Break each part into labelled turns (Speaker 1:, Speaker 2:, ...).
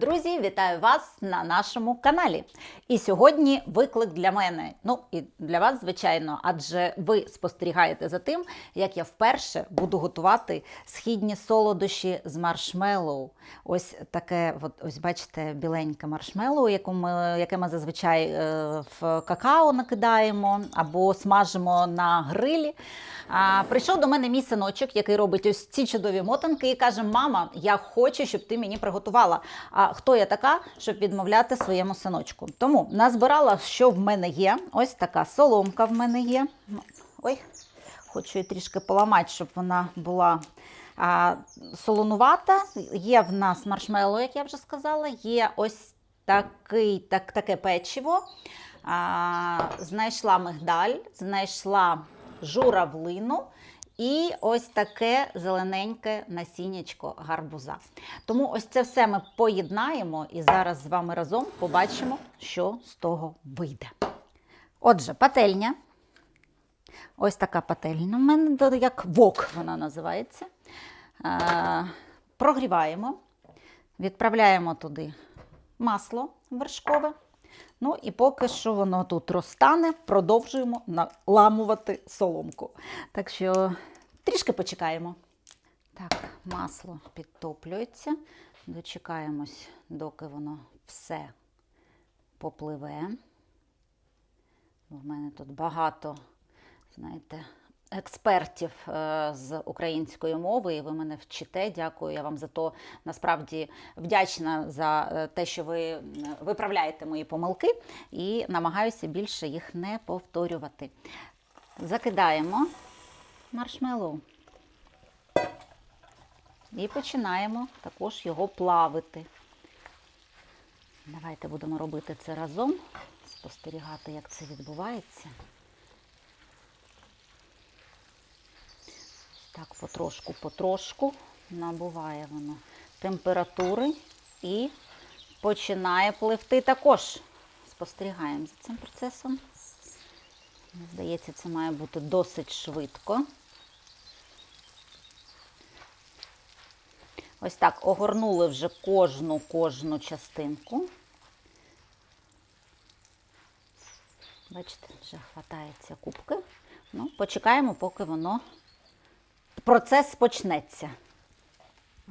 Speaker 1: Друзі, вітаю вас на нашому каналі. І сьогодні виклик для мене. Ну і для вас, звичайно, адже ви спостерігаєте за тим, як я вперше буду готувати східні солодощі з маршмеллоу. Ось таке, от, ось бачите, біленьке маршмеллоу, яку ми, яке ми зазвичай е, в какао накидаємо або смажимо на грилі. А, прийшов до мене мій синочок, який робить ось ці чудові мотанки, і каже: Мама, я хочу, щоб ти мені приготувала. А хто я така, щоб відмовляти своєму синочку? Тому назбирала, що в мене є. Ось така соломка в мене є. Ой, хочу її трішки поламати, щоб вона була. А, солонувата. Є в нас маршмеллоу, як я вже сказала, є ось такий, так, таке печиво. А, знайшла мигдаль, знайшла журавлину і ось таке зелененьке насіннячко гарбуза. Тому ось це все ми поєднаємо і зараз з вами разом побачимо, що з того вийде. Отже, пательня. Ось така пательня в мене, як вок вона називається. Прогріваємо, відправляємо туди масло вершкове. Ну і поки що воно тут розтане, продовжуємо наламувати соломку. Так що трішки почекаємо. Так, масло підтоплюється. Дочекаємось, доки воно все попливе. У мене тут багато, знаєте, експертів е, з української мови, і ви мене вчите. Дякую. Я вам за то насправді вдячна за е, те, що ви виправляєте мої помилки, і намагаюся більше їх не повторювати. Закидаємо маршмеллоу. І починаємо також його плавити. Давайте будемо робити це разом, спостерігати, як це відбувається. Так, потрошку-потрошку набуває воно температури і починає пливти також. Спостерігаємо за цим процесом. Здається, це має бути досить швидко. Ось так огорнули вже кожну кожну частинку. Бачите, вже хватається кубки. Ну, почекаємо, поки воно процес почнеться.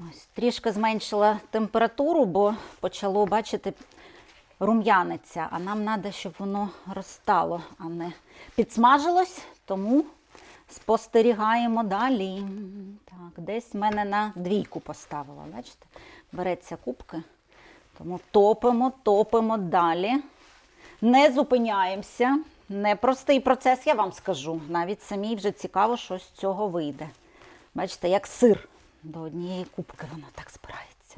Speaker 1: Ось, трішки зменшила температуру, бо почало, бачите, рум'яниться, а нам треба, щоб воно розстало, а не підсмажилось, тому спостерігаємо далі. Так, десь в мене на двійку поставила. Бачите? Береться кубки. Тому топимо, топимо далі. Не зупиняємося. Непростий процес, я вам скажу. Навіть самій вже цікаво, що з цього вийде. Бачите, як сир до однієї кубки воно так збирається.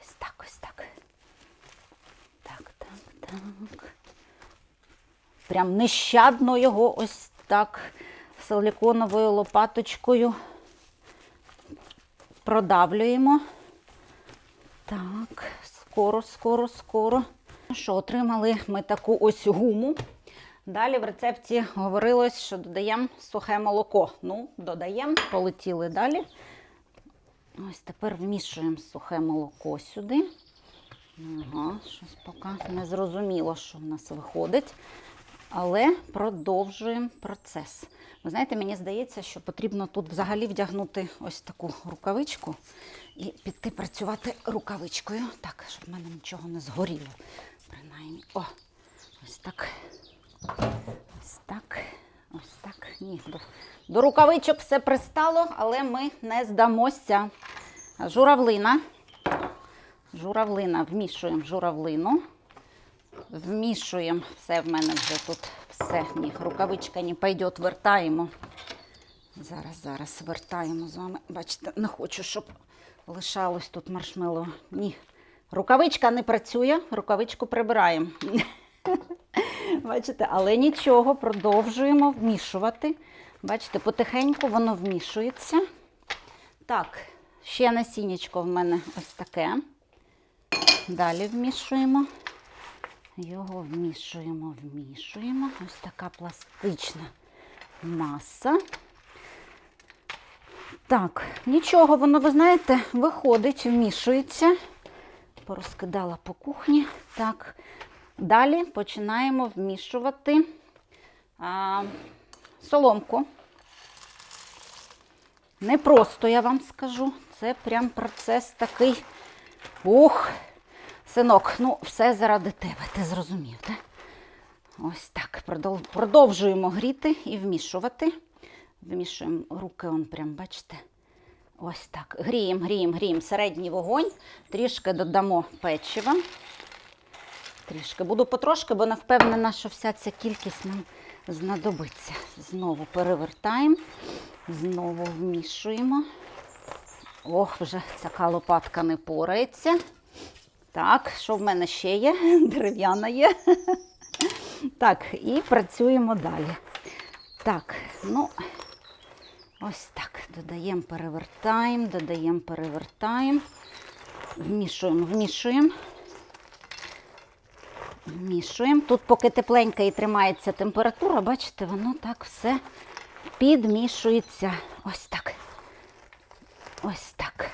Speaker 1: Ось так, ось так. Так, так, так. Прям нещадно його ось так силиконовою лопаточкою продавлюємо. Так, скоро, скоро, скоро. Що, отримали ми таку ось гуму. Далі в рецепті говорилось, що додаємо сухе молоко. Ну, додаємо, полетіли далі. Ось тепер вмішуємо сухе молоко сюди. Ага, щось поки не зрозуміло, що в нас виходить. Але продовжуємо процес. Ви знаєте, мені здається, що потрібно тут взагалі вдягнути ось таку рукавичку і піти працювати рукавичкою. Так, щоб в мене нічого не згоріло. Принаймні. О, ось так. Ось так. Ось так. Ні, до, до рукавичок все пристало, але ми не здамося. Журавлина. Журавлина, вмішуємо журавлину. Вмішуємо все в мене вже тут все. Ні, рукавичка не пойде, вертаємо. Зараз, зараз вертаємо з вами. Бачите, не хочу, щоб лишалось тут маршмеллоу. Ні. Рукавичка не працює, рукавичку прибираємо. Бачите, але нічого, продовжуємо вмішувати. Бачите, потихеньку воно вмішується. Так, ще насіннячко в мене ось таке. Далі вмішуємо. Його вмішуємо, вмішуємо. Ось така пластична маса. Так, нічого, воно, ви знаєте, виходить, вмішується. порозкидала по кухні. Так, далі починаємо вмішувати а, соломку. Не просто, я вам скажу. Це прям процес такий. Ух, синок, ну все заради тебе, ти зрозумів, так? Ось так. Продовжуємо гріти і вмішувати. Вмішуємо руки, он прям, бачите? Ось так. Гріємо, гріємо, гріємо. Середній вогонь. Трішки додамо печива. Трішки. Буду потрошки, бо не впевнена, що вся ця кількість нам знадобиться. Знову перевертаємо, знову вмішуємо. Ох, вже така лопатка не порається. Так, що в мене ще є? Дерев'яна є. Так, і працюємо далі. Так, ну, ось так. Додаємо, перевертаємо, додаємо, перевертаємо. Вмішуємо, вмішуємо. Вмішуємо. Тут, поки тепленька і тримається температура, бачите, воно так все підмішується. Ось так. Ось так.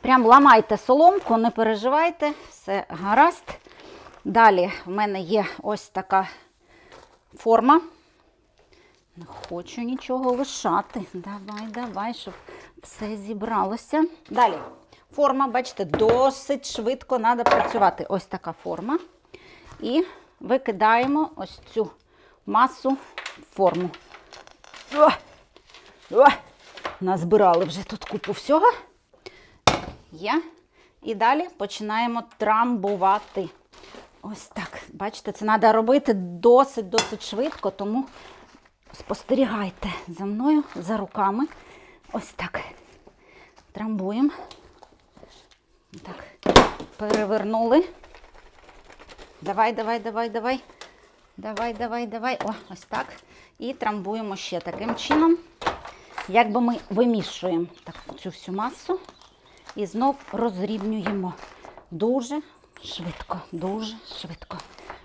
Speaker 1: Прям ламайте соломку, не переживайте, все гаразд. Далі в мене є ось така форма. Не хочу нічого лишати. Давай, давай, щоб все зібралося. Далі. Форма, бачите, досить швидко треба працювати. Ось така форма. І викидаємо ось цю масу в форму. О! О! Назбирали вже тут купу всього. Є. І далі починаємо трамбувати. Ось так. Бачите, це треба робити досить-досить швидко, тому спостерігайте за мною, за руками. Ось так. Трамбуємо. Так. Перевернули. Давай, давай, давай, давай. Давай, давай, давай. О, ось так. І трамбуємо ще таким чином. Якби ми вимішуємо так, цю всю масу і знов розрівнюємо дуже швидко, дуже швидко.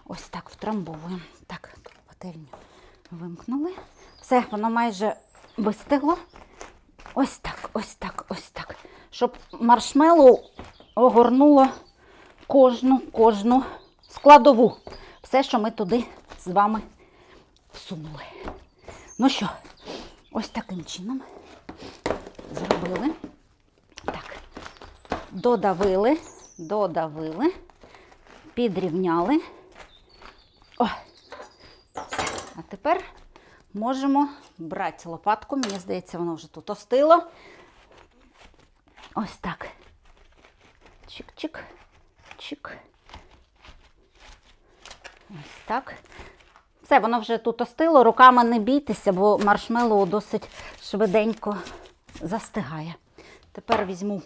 Speaker 1: Ось так втрамбовуємо. Так, пательню вимкнули. Все, воно майже вистигло. Ось так, ось так, ось так. Щоб маршмеллоу огорнуло кожну, кожну складову. Все, що ми туди з вами всунули. Ну що, ось таким чином зробили. Так, додавили, додавили, підрівняли. О, все. А тепер можемо брати лопатку. Мені здається, воно вже тут остило. Ось так. Чик-чик, чик. Ось так. Все, воно вже тут остило. Руками не бійтеся, бо маршмеллоу досить швиденько застигає. Тепер візьму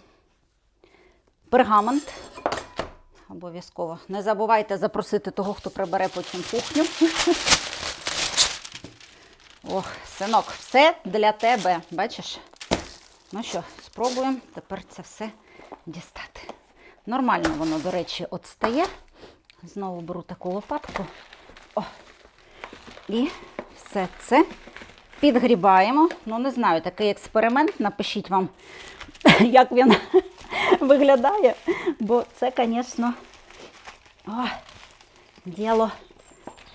Speaker 1: пергамент. Обов'язково. Не забувайте запросити того, хто прибере потім кухню. Ох, синок, все для тебе. Бачиш? Ну що, спробуємо тепер це все дістати. Нормально воно, до речі, от стає. Знову беру таку лопатку. О. І все це підгрібаємо. Ну, не знаю, такий експеримент. Напишіть вам, як він виглядає. Бо це, звісно, діло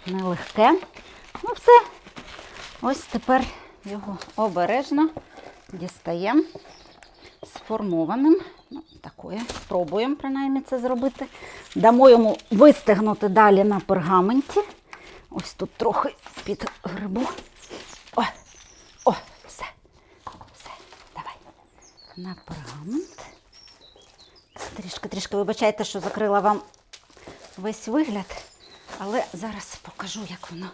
Speaker 1: нелегке. Ну, все. Ось тепер його обережно дістаємо сформованим. Такое. Спробуємо принаймні це зробити. Дамо йому вистигнути далі на пергаменті. Ось тут трохи під грибу. О, о, все. Все, давай. На пергамент. Трішки, трішки, вибачайте, що закрила вам весь вигляд, але зараз покажу, як воно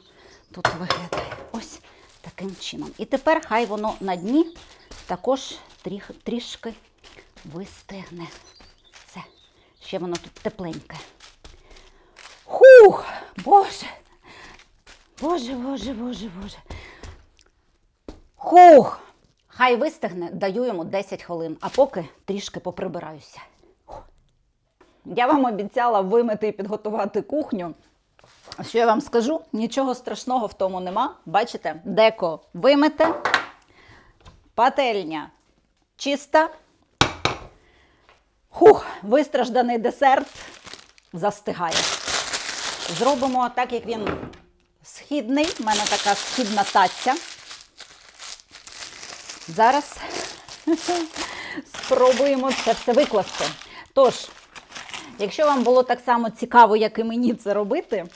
Speaker 1: тут виглядає. Ось таким чином. І тепер хай воно на дні також трішки вистигне. Все, ще воно тут тепленьке. Хух! Боже! Боже, боже, боже, боже. Хух! Хай вистигне, даю йому 10 хвилин, а поки трішки поприбираюся. Я вам обіцяла вимити і підготувати кухню. Що я вам скажу? Нічого страшного в тому нема. Бачите, деко вимите, пательня чиста. Хух, вистражданий десерт застигає. Зробимо так, як він східний. У мене така східна таця. Зараз спробуємо це все викласти. Тож, якщо вам було так само цікаво, як і мені це робити,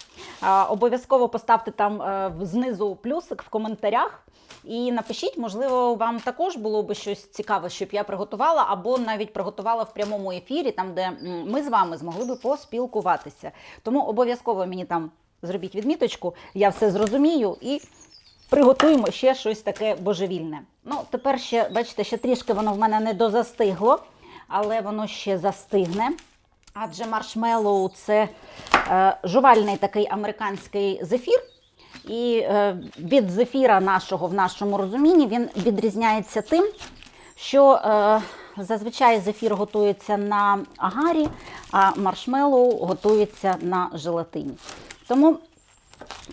Speaker 1: обов'язково поставте там е, знизу плюсик в коментарях. І напишіть, можливо, вам також було би щось цікаве, щоб я приготувала, або навіть приготувала в прямому ефірі, там, де ми з вами змогли би поспілкуватися. Тому обов'язково мені там зробіть відміточку, я все зрозумію і приготуємо ще щось таке божевільне. Ну, тепер ще, бачите, ще трішки воно в мене не дозастигло, але воно ще застигне. Адже маршмеллоу це е, жувальний такий американський зефір. І е, від зефіра нашого в нашому розумінні він відрізняється тим, що е, зазвичай зефір готується на агарі, а маршмеллоу готується на желатині. Тому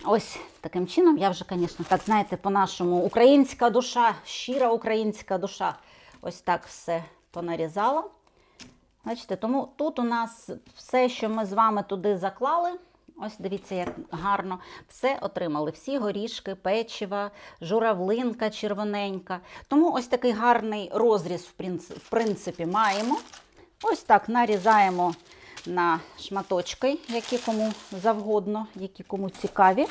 Speaker 1: ось таким чином я вже, звісно, так знаєте, по-нашому українська душа, щира українська душа. Ось так все понарізала. Бачите, тому тут у нас все, що ми з вами туди заклали. Ось дивіться, як гарно все отримали. Всі горішки, печива, журавлинка червоненька. Тому ось такий гарний розріз, в принципі, маємо. Ось так нарізаємо на шматочки, які кому завгодно, які кому цікаві.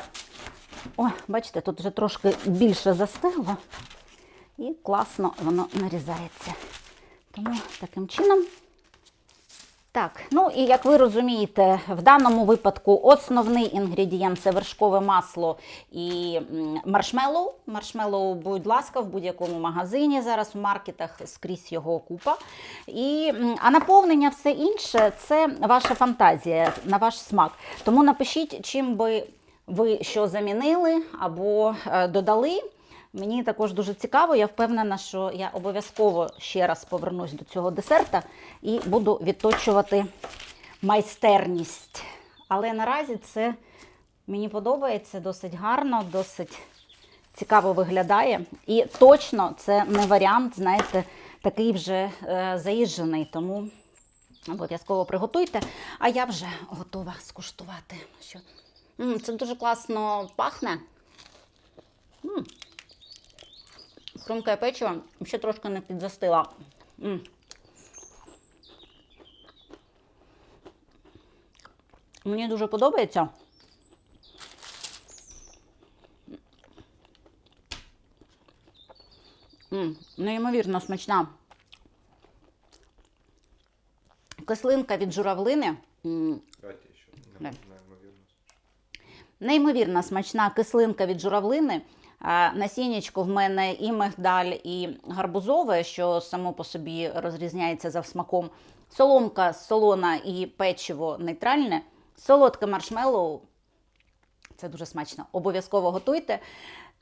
Speaker 1: О, бачите, тут вже трошки більше застигло. І класно воно нарізається. Тому таким чином так, ну і як ви розумієте, в даному випадку основний інгредієнт це вершкове масло і маршмеллоу. Маршмеллоу, будь ласка, в будь-якому магазині зараз в маркетах скрізь його купа. І, а наповнення все інше це ваша фантазія, на ваш смак. Тому напишіть, чим би ви що замінили або е, додали. Мені також дуже цікаво. Я впевнена, що я обов'язково ще раз повернусь до цього десерта і буду відточувати майстерність. Але наразі це мені подобається досить гарно, досить цікаво виглядає. І точно це не варіант, знаєте, такий вже е, заїжджений. Тому обов'язково приготуйте. А я вже готова скуштувати. Що? Це дуже класно пахне. Хрумке печиво ще трошки не підзастила. М. Мені дуже подобається. М, Неймовірно смачна. Кислинка від журавлини.
Speaker 2: Неймовірно.
Speaker 1: Смачна кислинка від журавлини. А, Насіннячко в мене і мигдаль, і гарбузове, що само по собі розрізняється за смаком. Соломка солона і печиво нейтральне. Солодке маршмеллоу. Це дуже смачно. Обов'язково готуйте.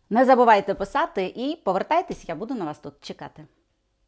Speaker 1: Не забувайте писати і повертайтесь, я буду на вас тут чекати.